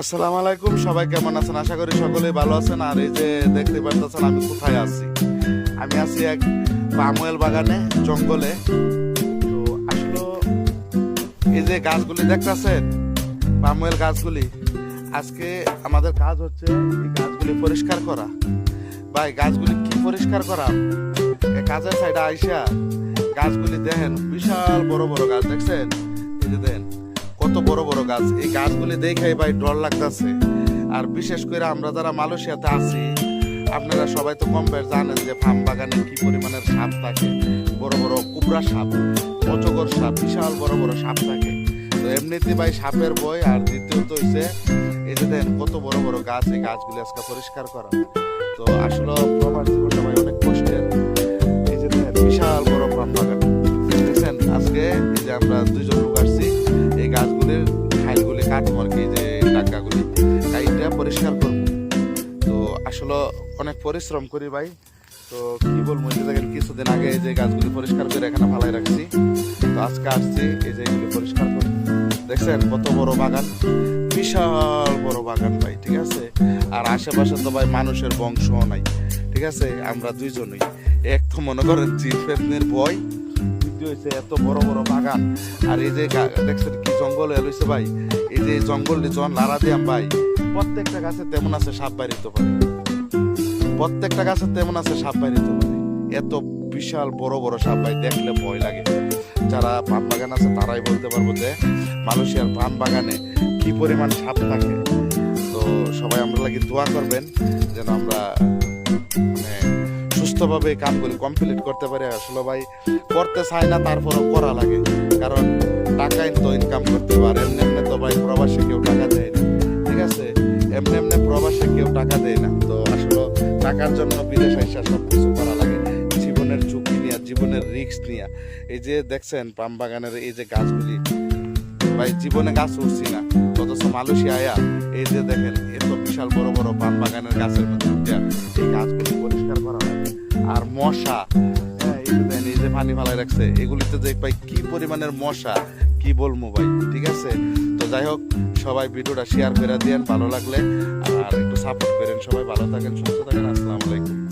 আসসালামু আলাইকুম, সবাই কেমন আছেন? আশা করি সকলেই ভালো আছেন। আর এই যে দেখতে পারতেছেন, আমি কোথায় আছি? আমি আছি এক পামওয়েল বাগানে, জঙ্গলে। তো আসলো এই যে গাছগুলি দেখতেছেন পামওয়েল গাছগুলি, আজকে আমাদের কাজ হচ্ছে এই গাছগুলি পরিষ্কার করা। ভাই গাছগুলি কি পরিষ্কার করা? কাজের সাইডে আইসা গাছগুলি দেখেন, বিশাল বড় বড় গাছ, দেখছেন? এই যে দেখেন কত বড় বড় গাছ। এই গাছগুলি দেখে ভাই ডর লাগতেছে। আর বিশেষ করে আমরা যারা মালয়েশিয়াতে আছি, আপনারা সবাই তো কম জানেন যে ফার্ম বাগানে কি পরিমাণের সাপ থাকে। বড় বড় কুবরা সাপ, অজগর সাপ, বিশাল বড় বড় সাপ থাকে। তো এমনিতে ভাই সাপের বই আর দ্বিতীয়ত হইছে, এই যে দেখেন কত বড় বড় গাছ, এই গাছগুলি আজকে পরিষ্কার করা। তো আসলে প্রবাস জীবনটা ভাই অনেক কষ্টের। আসলে অনেক পরিশ্রম করি ভাই। তো কি বলব দেখেন কিছুদিন আগে যে গাছগুলি পরিষ্কার করে এখানে ফালাই রাখছি। তো আজকে আসছি এই যে এগুলি পরিষ্কার করব দেখছেন কত বড় বাগান? বিশাল বড় বাগান ভাই, ঠিক আছে? আর আশেপাশে তো ভাই মানুষের বংশ নাই, ঠিক আছে? আমরা দুইজনই। এক তো মনে করেন জিফের বয় দ্বিতীয় হচ্ছে এত বড় বড় বাগান। আর এই যে দেখছেন কি জঙ্গল হয়েছে ভাই? এই যে জঙ্গল লারা দিয়াম ভাই, প্রত্যেকটা গাছে তেমন আছে সাপ বাড়িতে পারে। প্রত্যেকটা গাছে তেমন আছে সাপ বাড়িতে পারে। এত বিশাল বড় বড় সাপ ভাই, দেখলে ভয় লাগে। যারা পান বাগান আছে, তারাই বলতে পারব যে, মালয়েশিয়ার পান বাগানে কি পরিমাণ সাপ থাকে। তো সবাই আমরা লাগি দোয়া করবেন, যেন আমরা সুস্থভাবে কামগুলি কমপ্লিট করতে পারি, আসলে ভাই, করতে চাই না, তারপরও করা লাগে। কারণ টাকাই তো ইনকাম করতে পারে, এমনি এমনি তো ভাই প্রবাসে কেউ টাকা দেয় না, ঠিক আছে? এমনি এমনি প্রবাসে কেউ টাকা দেয় না। তো আসলে টাকার জন্য বিদেশ আইসা সব কিছু করা লাগে। জীবনের ঝুঁকি নিয়ে, জীবনের রিস্ক নিয়ে। এই যে দেখছেন, পাম বাগানের এই যে গাছগুলি, ভাই জীবনে গাছ উঠছি না, অথচ মালয়েশিয়া আয়া, এই যে দেখেন, এত বিশাল বড় বড় পান বাগানের গাছের মধ্যে এই গাছগুলি পরিষ্কার করা লাগে। আর মশা। হ্যাঁ, এই যে পানি ফালাই রাখছে এগুলিতে যে পাই কি পরিমাণের মশা কি বলব ভাই ঠিক আছে? তো যাই হোক সবাই ভিডিওটা শেয়ার করে দিয়েন ভালো লাগলে আর একটু সাপোর্ট করেন সবাই ভালো থাকেন সুস্থ থাকেন আসসালামু আলাইকুম।